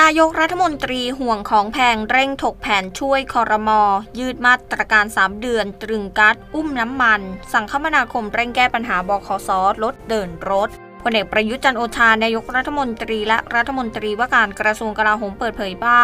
นายกรัฐมนตรีห่วงของแพงเร่งถกแผนช่วยคอรมอ ยืดมาตรการ 3 เดือน ตรึงกัดอุ้มน้ำมัน สั่งคมนาคมเร่งแก้ปัญหาบคสลดเดินรถ พลเอกประยุทธ์จันโอชานายกรัฐมนตรีและรัฐมนตรีว่าการกระทรวงกลาโหมเปิดเผยว่า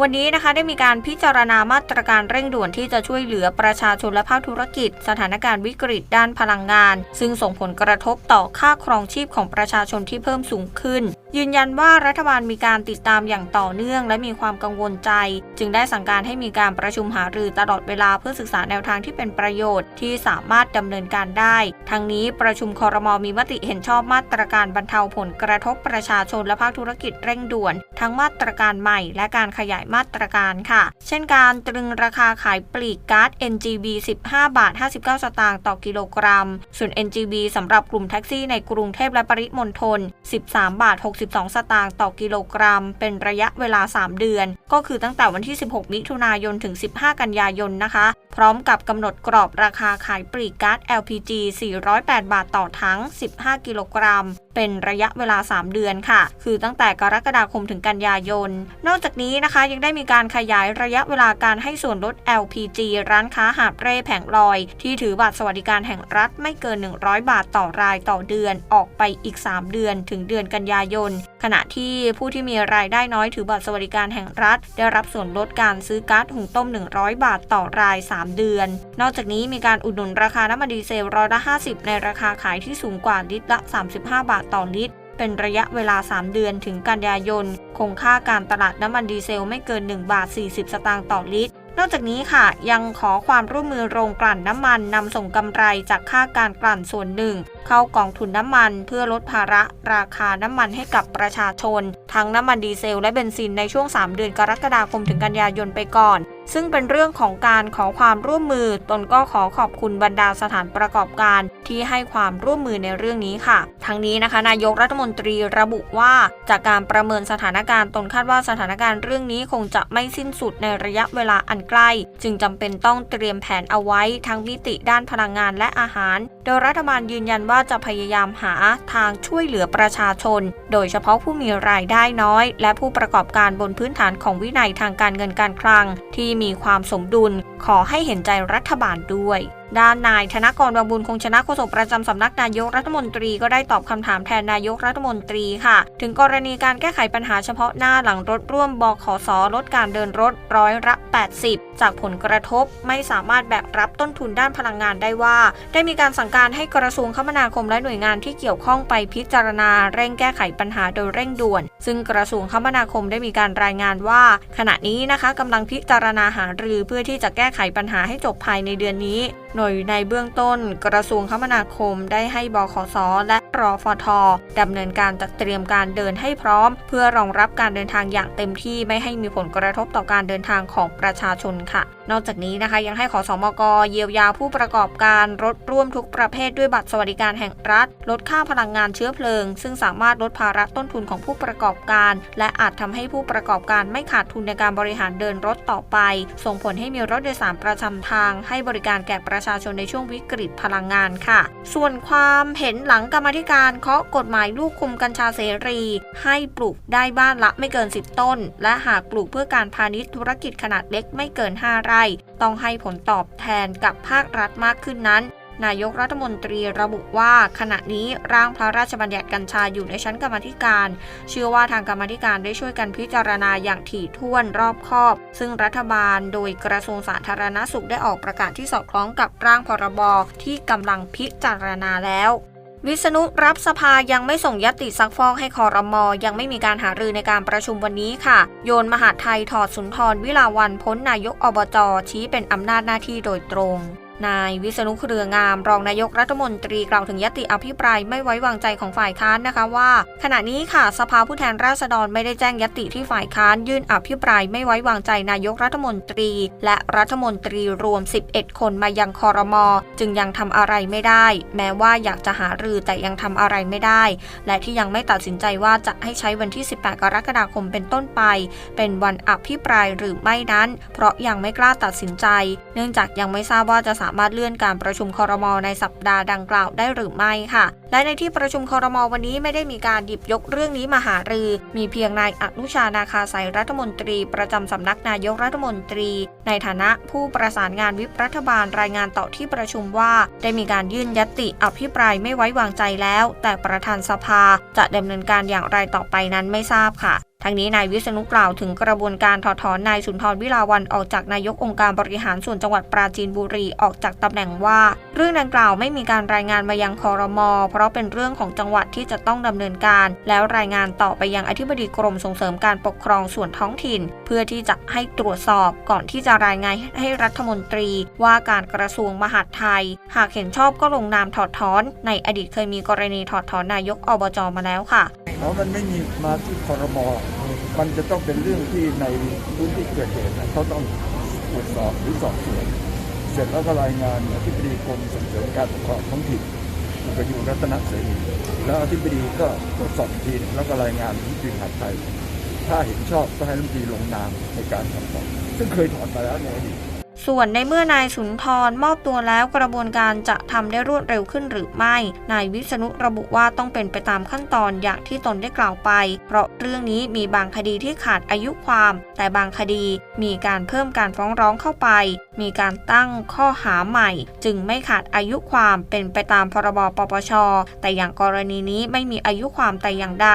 วันนี้นะคะได้มีการพิจารณามาตรการเร่งด่วนที่จะช่วยเหลือประชาชนและภาคธุรกิจ สถานการณ์วิกฤตด้านพลังงาน ซึ่งส่งผลกระทบต่อค่าครองชีพของประชาชนที่เพิ่มสูงขึ้น ยืนยันว่ารัฐบาลมีการติดตามอย่างต่อเนื่อง และมีความกังวลใจ จึงได้สั่งการให้มีการประชุมหารือตลอดเวลาเพื่อศึกษาแนวทางที่เป็นประโยชน์ที่สามารถดำเนินการได้ ทั้งนี้ประชุมคอรมอมีมติเห็นชอบมาตรการบรรเทาผลกระทบประชาชนและภาคธุรกิจเร่งด่วน ทั้งมาตรการใหม่และการขยายมาตรการค่ะ เช่นการตรึงราคาขายปลีกก๊าซ NGB 15 บาท 59 สตางค์ต่อกิโลกรัม ส่วน NGB สำหรับกลุ่มแท็กซี่ในกรุงเทพและปริมณฑล 13 บาท 62 สตางค์ต่อกิโลกรัม เป็นระยะเวลา 3 เดือน ก็คือตั้งแต่วันที่ 16 มิถุนายน ถึง 15 กันยายนนะคะ พร้อมกับกำหนดกรอบราคาขายปลีกก๊าซ LPG 408 บาทต่อทั้ง15 กิโลกรัมเป็นระยะเวลา 3 เดือนค่ะ คือตั้งแต่กรกฎาคมถึงกันยายน นอกจากนี้นะคะยังได้มีการขยายระยะเวลาการให้ส่วนลด LPG ร้านค้าหาบเร่แผงลอย ที่ถือบัตรสวัสดิการแห่งรัฐไม่เกิน 100 บาทต่อรายต่อเดือน ออกไปอีก 3 เดือนถึงเดือนกันยายน ขณะที่ผู้ที่มีรายได้น้อยถือบัตรสวัสดิการแห่งรัฐ ได้รับส่วนลดการซื้อก๊าซหุงต้ม 100 บาทต่อราย 3 เดือน นอกจากนี้มีการอุดหนุนราคาน้ำมันดีเซลร้อยละ50 ในราคาขายที่สูงกว่าลิตรละ 35 5 บาทต่อลิตร เป็นระยะเวลา 3 เดือนถึงกันยายน คงค่าการตลาดน้ำมันดีเซลไม่เกิน 1 บาท 40 สตางค์ต่อลิตรนอกจากนี้ค่ะ ยังขอความร่วมมือโรงกลั่นน้ำมันนำส่งกำไรจากค่าการกลั่นส่วนหนึ่ง เข้ากองทุนน้ำมันเพื่อลดภาระราคาน้ำมันให้กับประชาชน ทั้งน้ำมันดีเซลและเบนซินในช่วง 3 เดือนกรกฎาคมถึงกันยายนไปก่อนซึ่งเป็นเรื่องของการขอความร่วมมือ ตนก็ขอขอบคุณบรรดาสถานประกอบการที่ให้ความร่วมมือในเรื่องนี้ค่ะ ทั้งนี้นะคะ นายกรัฐมนตรีระบุว่า จากการประเมินสถานการณ์ตนคาดว่าสถานการณ์เรื่องนี้คงจะไม่สิ้นสุดในระยะเวลาอันใกล้ จึงจำเป็นต้องเตรียมแผนเอาไว้ทั้งมิติด้านพลังงานและอาหาร โดยรัฐบาลยืนยันว่าจะพยายามหาทางช่วยเหลือประชาชน โดยเฉพาะผู้มีรายได้น้อย และผู้ประกอบการบนพื้นฐานของวินัยทางการเงินการคลังที่มีความสมดุล ขอให้เห็นใจรัฐบาลด้วย ด้านนายธนกรวังบุญคงชนะโฆษกประจำสำนักนายกรัฐมนตรีก็ได้ตอบคำถามแทนนายกรัฐมนตรีค่ะ ถึงกรณีการแก้ไขปัญหาเฉพาะหน้าหลังรถร่วมบขสลดการเดินรถร้อยละ80 จากผลกระทบไม่สามารถแบกรับต้นทุนด้านพลังงานได้ว่า ได้มีการสั่งการให้กระทรวงคมนาคมและหน่วยงานที่เกี่ยวข้องไปพิจารณาเร่งแก้ไขปัญหาโดยเร่งด่วน ซึ่งกระทรวงคมนาคมได้มีการรายงานว่า ขณะนี้นะคะกำลังพิจารณาหารือเพื่อที่จะแก้ไขปัญหาให้จบภายในเดือนนี้ โดยในเบื้องต้น กระทรวงคมนาคมได้ให้บขสและรอฟทดำเนินการจัดเตรียมการเดินให้พร้อม เพื่อรองรับการเดินทางอย่างเต็มที่ไม่ให้มีผลกระทบต่อการเดินทางของประชาชนค่ะ นอกจากนี้นะคะยังให้ขอสมกเยียวยาผู้ประกอบการรถร่วมทุกประเภทด้วยบัตรสวัสดิการแห่งรัฐ ลดค่าพลังงานเชื้อเพลิง ซึ่งสามารถลดภาระต้นทุนของผู้ประกอบการ และอาจทำให้ผู้ประกอบการไม่ขาดทุนในการบริหารเดินรถต่อไป ส่งผลให้มีรถโดยสารประจำทาง ให้บริการแก่ประชาชนในช่วงวิกฤตพลังงานค่ะ ส่วนความเห็นหลังกรรมธิการเคาะกฎหมายลูกคุมกัญชาเสรี ให้ปลูกได้บ้านละไม่เกิน 10 ต้น และหากปลูกเพื่อการพาณิชย์ธุรกิจขนาดเล็กไม่เกิน 5 ไร่ ต้องให้ผลตอบแทนกับภาครัฐมากขึ้นนั้น นายกรัฐมนตรีระบุว่าขณะนี้ร่างพระราชบัญญัติกัญชาอยู่ในชั้นกรรมธิการ เชื่อว่าทางกรรมธิการได้ช่วยกันพิจารณาอย่างถี่ถ้วนรอบคอบ ซึ่งรัฐบาลโดยกระทรวงสาธารณสุขได้ออกประกาศที่สอดคล้องกับร่างพรบที่กำลังพิจารณาแล้ววิษณุรับสภายังไม่ส่งยติซักฟอกให้คอรมอยังไม่มีการหารือในการประชุมวันนี้ค่ะ โยนมหาไทยถอดสุนทรวิลาวันพ้นนายกอบจชี้เป็นอำนาจหน้าที่โดยตรง นายวิษณุเครืองาม รองนายกรัฐมนตรีกล่าวถึงยติอภิปรายไม่ไว้วางใจของฝ่ายค้านนะคะว่า ขณะนี้ค่ะสภาผู้แทนราษฎรไม่ได้แจ้งยติที่ฝ่ายค้านยื่นอภิปรายไม่ไว้วางใจนายกรัฐมนตรี และรัฐมนตรีรวม 11 คนมายังคอรมอจึงยังทำอะไรไม่ได้ แม้ว่าอยากจะหารือแต่ยังทำอะไรไม่ได้ และที่ยังไม่ตัดสินใจว่าจะให้ใช้วันที่ 18 กรกฎาคมเป็นต้นไป เป็นวันอภิปรายหรือไม่นั้น เพราะยังไม่กล้าตัดสินใจ เนื่องจากยังไม่ทราบว่าจะสามารถเลื่อนการประชุมคอรมอในสัปดาห์ดังกล่าวได้หรือไม่ค่ะ และในที่ประชุมคอรมอวันนี้ไม่ได้มีการหยิบยกเรื่องนี้มาหารือ มีเพียงนายอนุชานาคาสายรัฐมนตรีประจำสำนักนายกรัฐมนตรี ในฐานะผู้ประสานงานวิปรัฐบาลรายงานต่อที่ประชุมว่า ได้มีการยื่นยติอภิปรายไม่ไว้วางใจแล้ว แต่ประธานสภาจะดำเนินการอย่างไรต่อไปนั้นไม่ทราบค่ะทั้งนี้นายวิษณุกล่าวถึงกระบวนการถอดถอนนายสุนทรวิลาวันออกจากนายกองค์การบริหารส่วนจังหวัดปราจีนบุรีออกจากตำแหน่งว่า เรื่องดังกล่าวไม่มีการรายงานมายังคอรมอเพราะเป็นเรื่องของจังหวัดที่จะต้องดำเนินการ แล้วรายงานต่อไปยังอธิบดีกรมส่งเสริมการปกครองส่วนท้องถิ่น เพื่อที่จะให้ตรวจสอบก่อนที่จะรายงานให้รัฐมนตรี ว่าการกระทรวงมหาดไทย หากเห็นชอบก็ลงนามถอดถอน ในอดีตเคยมีกรณีถอดถอนนายกอบจมาแล้วค่ะเพราะมันไม่มีมาที่คอรมอมันจะต้องเป็นเรื่องที่ในพื้นที่เกิดเหตุเขาต้องตรวจสอบหรือสอบสวนเสร็จแล้วก็รายงานอธิบดีกรมส่งเสริมการปกครองท้องถิ่น คุณประยุรัตนเสรีแล้วอธิบดีก็ตรวจสอบทีนึงแล้วก็รายงานที่จีนหัดไทย ถ้าเห็นชอบก็ให้รัฐมนตรีลงนามในการถอนถอนซึ่งเคยถอนมาแล้วในอดีต ส่วนในเมื่อนายสุนทรมอบตัวแล้วกระบวนการจะทำได้รวดเร็วขึ้นหรือไม่ นายวิษณุระบุว่าต้องเป็นไปตามขั้นตอนอย่างที่ตนได้กล่าวไป เพราะเรื่องนี้มีบางคดีที่ขาดอายุความ แต่บางคดีมีการเพิ่มการฟ้องร้องเข้าไป มีการตั้งข้อหาใหม่ จึงไม่ขาดอายุความเป็นไปตามพรบปปช แต่อย่างกรณีนี้ไม่มีอายุความแต่อย่างใด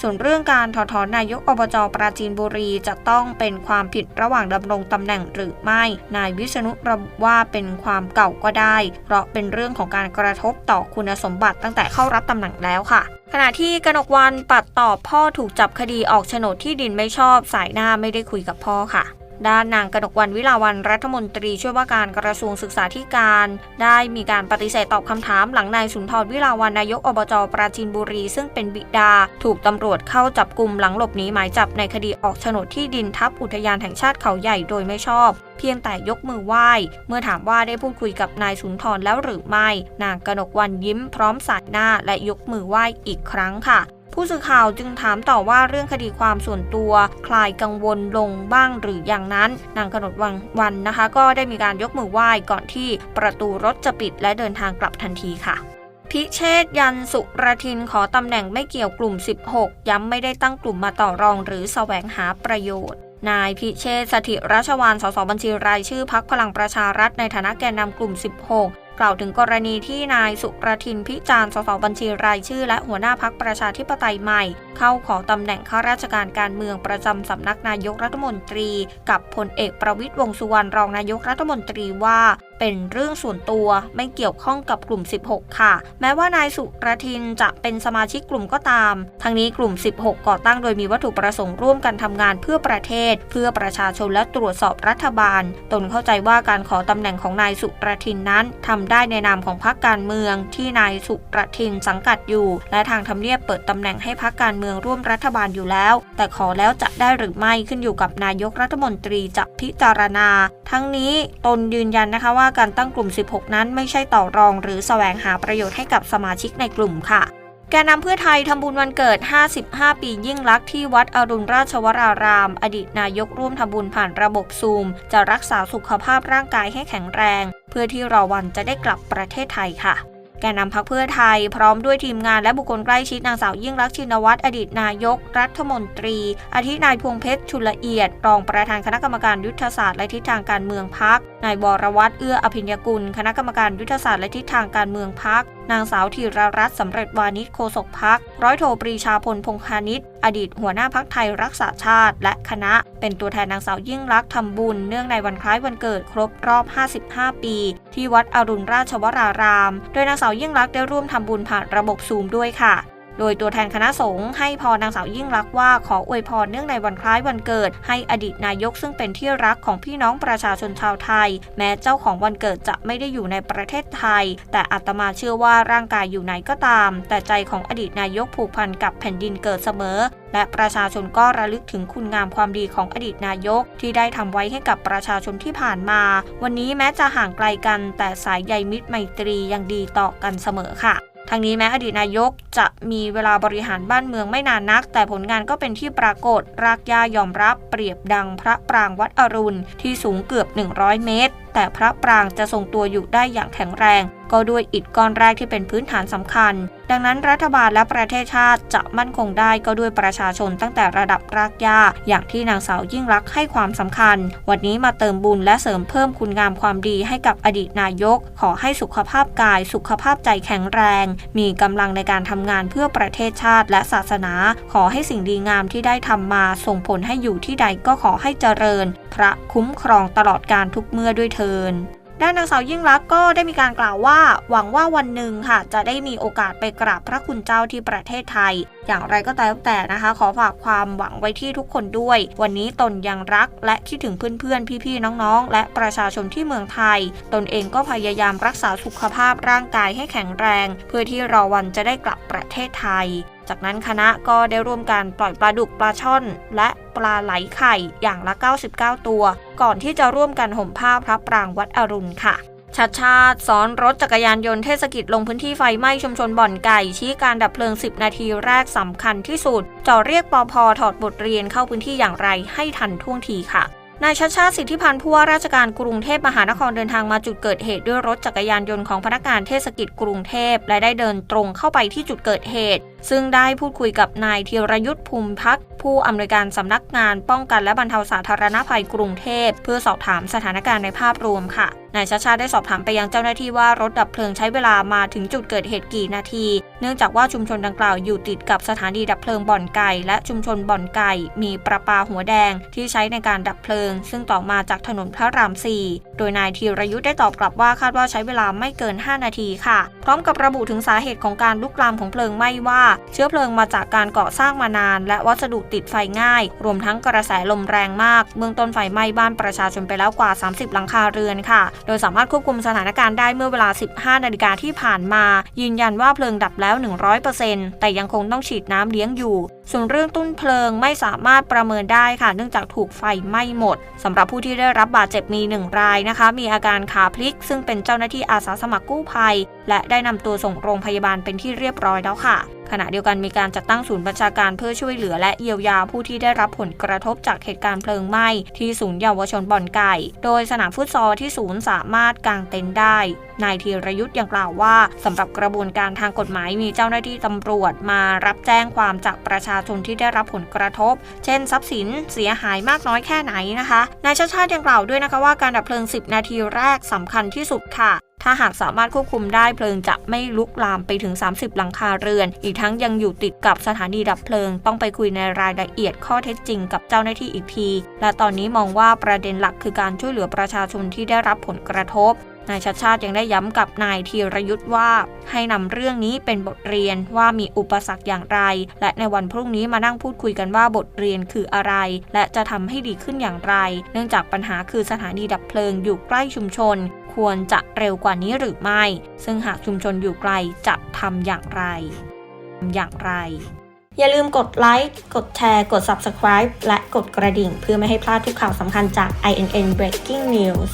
ส่วนเรื่องการถอดถอนนายกอบจปราจีนบุรีจะต้องเป็นความผิดระหว่างดำรงตำแหน่งหรือไม่ นายวิษณุระบุว่าเป็นความเก่าก็ได้ เพราะเป็นเรื่องของการกระทบต่อคุณสมบัติตั้งแต่เข้ารับตำแหน่งแล้วค่ะขณะที่กนกวันปัดตอบพ่อถูกจับคดีออกโฉนดที่ดินไม่ชอบสายหน้าไม่ได้คุยกับพ่อค่ะ ด้านนางกนกวันวิลาวันรัฐมนตรีช่วยว่าการกระทรวงศึกษาธิการ ได้มีการปฏิเสธตอบคำถามหลังนายสุนทรวิลาวันนายกอบจปราจีนบุรี ซึ่งเป็นบิดา ถูกตำรวจเข้าจับกลุ่มหลังหลบหนีหมายจับในคดีออกโฉนดที่ดินทับอุทยานแห่งชาติเขาใหญ่โดยไม่ชอบ เพียงแต่ยกมือไหว้ เมื่อถามว่าได้พูดคุยกับนายสุนทรแล้วหรือไม่ นางกนกวันยิ้มพร้อมสายหน้าและยกมือไหว้อีกครั้งค่ะ ผู้สื่อข่าวจึงถามต่อว่าเรื่องคดีความส่วนตัว คลายกังวลลงบ้างหรืออย่างนั้น นางกนกวันวันนะคะ ก็ได้มีการยกมือไหว้ก่อนที่ประตูรถจะปิดและเดินทางกลับทันทีค่ะพิเชษยันสุรทินขอตำแหน่งไม่เกี่ยวกลุ่ม 16 ย้ำไม่ได้ตั้งกลุ่มมาต่อรองหรือแสวงหาประโยชน์ นายพิเชษสถิราชวานสสบัญชีรายชื่อพักพลังประชารัฐในฐานะแกนนำกลุ่ม 16 กล่าวถึงกรณีที่นายสุประทินพิจารณ์สสบัญชีรายชื่อ และหัวหน้าพักประชาธิปไตยใหม่ เข้าขอตำแหน่งข้าราชการการเมืองประจำสำนักนายกรัฐมนตรี กับพลเอกประวิตยวงสุวรรณรองนายกรัฐมนตรีว่าเป็นเรื่องส่วนตัวไม่เกี่ยวข้องกับกลุ่ม 16 ค่ะ แม้ว่านายสุรทินจะเป็นสมาชิกกลุ่มก็ตาม ทั้งนี้กลุ่ม 16 ก่อตั้งโดยมีวัตถุประสงค์ร่วมกันทำงานเพื่อประเทศ เพื่อประชาชนและตรวจสอบรัฐบาล ตนเข้าใจว่าการขอตำแหน่งของนายสุรทินนั้นทำได้ในนามของพรรคการเมือง ที่นายสุรทินสังกัดอยู่ และทางทำเนียบเปิดตำแหน่งให้พรรคการเมืองร่วมรัฐบาลอยู่แล้ว แต่ขอแล้วจะได้หรือไม่ขึ้นอยู่กับนายกรัฐมนตรีจะพิจารณา ทั้งนี้ตนยืนยันนะคะว่าการตั้งกลุ่ม 16 นั้นไม่ใช่ต่อรอง หรือแสวงหาประโยชน์ให้กับสมาชิกในกลุ่มค่ะแกนนำเพื่อไทยทำบุญวันเกิด 55 ปียิ่งลักษณ์ที่วัดอรุณราชวราราม อดีตนายกร่วมทำบุญผ่านระบบซูม จะรักษาสุขภาพร่างกายให้แข็งแรง เพื่อที่รอวันจะได้กลับประเทศไทยค่ะ แกนนำพักเพื่อไทยพร้อมด้วยทีมงานและบุคคลใกล้ชิดนางสาวยิ่งรักชินวัตรอดีตนายก รัฐมนตรี อาทินายพวงเพชรชุลละเอียด รองประธานคณะกรรมการยุทธศาสตร์และทิศทางการเมืองพักนายวรวัตรเอื้ออภิญญกุล คณะกรรมการยุทธศาสตร์และทิศทางการเมืองพัก นางสาวธีรรัตน์สำเร็จวานิชโฆษกพัก ร้อยโทปรีชาพลพงคานิชอดีตหัวหน้าพักไทยรักษาชาติ และคณะ เป็นตัวแทนนางสาวยิ่งรักษณ์ทำบุญ เนื่องในวันคล้ายวันเกิดครบรอบ 55 ปี ที่วัดอรุณราชวราราม โดยนางสาวยิ่งรักษณ์ได้ร่วมทำบุญผ่านระบบซูมด้วยค่ะ โดยตัวแทนคณะสงฆ์ให้พรนางสาวยิ่งรักว่าขออวยพรเนื่องในวันคล้ายวันเกิด ให้อดีตนายกซึ่งเป็นที่รักของพี่น้องประชาชนชาวไทย แม้เจ้าของวันเกิดจะไม่ได้อยู่ในประเทศไทย แต่อาตมาเชื่อว่าร่างกายอยู่ไหนก็ตาม แต่ใจของอดีตนายกผูกพันกับแผ่นดินเกิดเสมอ และประชาชนก็ระลึกถึงคุณงามความดีของอดีตนายก ที่ได้ทำไว้ให้กับประชาชนที่ผ่านมา วันนี้แม้จะห่างไกลกัน แต่สายใยมิตรไมตรียังดีต่อกันเสมอค่ะ ทางนี้แม้อดีตนายกจะมีเวลาบริหารบ้านเมืองไม่นานนัก แต่ผลงานก็เป็นที่ปรากฏรากยายอมรับเปรียบดังพระปรางวัดอรุณที่สูงเกือบ 100 เมตร แต่พระปรางจะทรงตัวอยู่ได้อย่างแข็งแรง ก็ด้วยอิฐก้อนแรกที่เป็นพื้นฐานสำคัญ ดังนั้นรัฐบาลและประเทศชาติจะมั่นคงได้ก็ด้วยประชาชนตั้งแต่ระดับรากหญ้าอย่างที่นางสาวยิ่งลักให้ความสำคัญ วันนี้มาเติมบุญและเสริมเพิ่มคุณงามความดีให้กับอดีตนายก ขอให้สุขภาพกาย สุขภาพใจแข็งแรง มีกำลังในการทำงานเพื่อประเทศชาติและศาสนา ขอให้สิ่งดีงามที่ได้ทำมาส่งผลให้อยู่ที่ใดก็ขอให้เจริญ พระคุ้มครองตลอดการทุกเมื่อด้วยเทินด้านนางสาวยิ่งลักษณ์ก็ได้มีการกล่าวว่า หวังว่าวันหนึ่งค่ะ จะได้มีโอกาสไปกราบพระคุณเจ้าที่ประเทศไทย อย่างไรก็แล้วแต่นะคะ ขอฝากความหวังไว้ที่ทุกคนด้วย วันนี้ตนยังรัก และคิดถึงเพื่อนๆ พี่ๆ น้องๆ และประชาชนที่เมืองไทย ตนเองก็พยายามรักษาสุขภาพร่างกายให้แข็งแรง เพื่อที่รอวันจะได้กลับประเทศไทย จากนั้นคณะก็ได้ร่วมการปล่อยปลาดุกปลาช่อน และปลาไหลไข่อย่างละ 99 ตัว ก่อนที่จะร่วมกันห่มผ้าพระปรางวัดอรุณค่ะชัดชาติซ้อนรถจักรยานยนต์เทศกิจลงพื้นที่ไฟไหม้ชุมชนบ่อนไก่ ชี้การดับเพลิง 10 นาทีแรกสำคัญที่สุดจ่อเรียกปอพอถอดบทเรียนเข้าพื้นที่อย่างไรให้ทันท่วงทีค่ะ นายชัดชาติสิทธิพันธ์ผู้ว่าราชการกรุงเทพมหานครเดินทางมาจุดเกิดเหตุด้วยรถจักรยานยนต์ของพนักงานเทศกิจกรุงเทพและได้เดินตรงเข้าไปที่จุดเกิดเหตุ ซึ่งได้พูดคุยกับนายเทียรยุทธ์ภูมิพัก ผู้อำนวยการสำนักงานป้องกันและบรรเทาสาธารณภัยกรุงเทพ เพื่อสอบถามสถานการณ์ในภาพรวมค่ะ นายชาชาได้สอบถามไปยังเจ้าหน้าที่ว่ารถดับเพลิงใช้เวลามาถึงจุดเกิดเหตุกี่นาที เนื่องจากว่าชุมชนดังกล่าวอยู่ติดกับสถานีดับเพลิงบ่อนไก่และชุมชนบ่อนไก่มีประปาหัวแดงที่ใช้ในการดับเพลิง ซึ่งต่อมาจากถนนพระราม 4 โดยนายธีรยุทธ์ได้ตอบกลับว่าคาดว่าใช้เวลาไม่เกิน 5 นาทีค่ะ พร้อมกับระบุถึงสาเหตุของการลุกลามของเพลิงไหม้ว่า เชื้อเพลิงมาจากการก่อสร้างมานาน และวัสดุติดไฟง่าย รวมทั้งกระแสลมแรงมากเบื้องต้นไฟไหม้บ้านประชาชนไปแล้วกว่า 30 หลังคาเรือนค่ะโดยสามารถควบคุมสถานการณ์ได้เมื่อเวลา 15 นาฬิกาที่ผ่านมา ยืนยันว่าเพลิงดับแล้ว 100%แต่ยังคงต้องฉีดน้ำเลี้ยงอยู่ ส่วนเรื่องต้นเพลิงไม่สามารถประเมินได้ค่ะ เนื่องจากถูกไฟไหม้หมดสำหรับผู้ที่ได้รับบาดเจ็บมีหนึ่งรายนะคะ มีอาการขาพลิก ซึ่งเป็นเจ้าหน้าที่อาสาสมัครกู้ภัย และได้นำตัวส่งโรงพยาบาลเป็นที่เรียบร้อยแล้วค่ะ ขณะเดียวกันมีการจัดตั้งศูนย์บัญชาการเพื่อช่วยเหลือและเยียวยาผู้ที่ได้รับผลกระทบจากเหตุการณ์เพลิงไหม้ที่ศูนย์เยาวชนบ่อนไก่ โดยสนามฟุตซอลที่ศูนย์สามารถกางเต็นท์ได้ นายธีรยุทธ์ยังกล่าวว่าสำหรับกระบวนการทางกฎหมายมีเจ้าหน้าที่ตำรวจมารับแจ้งความจากประชาชนที่ได้รับผลกระทบ เช่น ทรัพย์สินเสียหายมากน้อยแค่ไหนนะคะนายชาชาติยังกล่าวด้วยนะคะว่าการดับเพลิง 10 นาทีแรกสำคัญที่สุดค่ะ ถ้าหากสามารถควบคุมได้เพลิงจะไม่ลุกลามไปถึง 30 หลังคาเรือน อีกทั้งยังอยู่ติดกับสถานีดับเพลิง ต้องไปคุยในรายละเอียดข้อเท็จจริงกับเจ้าหน้าที่อีกที และตอนนี้มองว่าประเด็นหลักคือการช่วยเหลือประชาชนที่ได้รับผลกระทบนายชัดชาติยังได้ย้ำกับนายธีรยุทธ์ว่า ให้นำเรื่องนี้เป็นบทเรียนว่ามีอุปสรรคอย่างไร และในวันพรุ่งนี้มานั่งพูดคุยกันว่าบทเรียนคืออะไร และจะทำให้ดีขึ้นอย่างไร เนื่องจากปัญหาคือสถานีดับเพลิงอยู่ใกล้ชุมชน ควรจะเร็วกว่านี้หรือไม่ ซึ่งหากชุมชนอยู่ไกลจะทำอย่างไรทำอย่างไร อย่าลืมกดไลค์ กดแชร์ กด Subscribe และกดกระดิ่ง เพื่อไม่ให้พลาดทุกข่าวสำคัญจาก INN Breaking News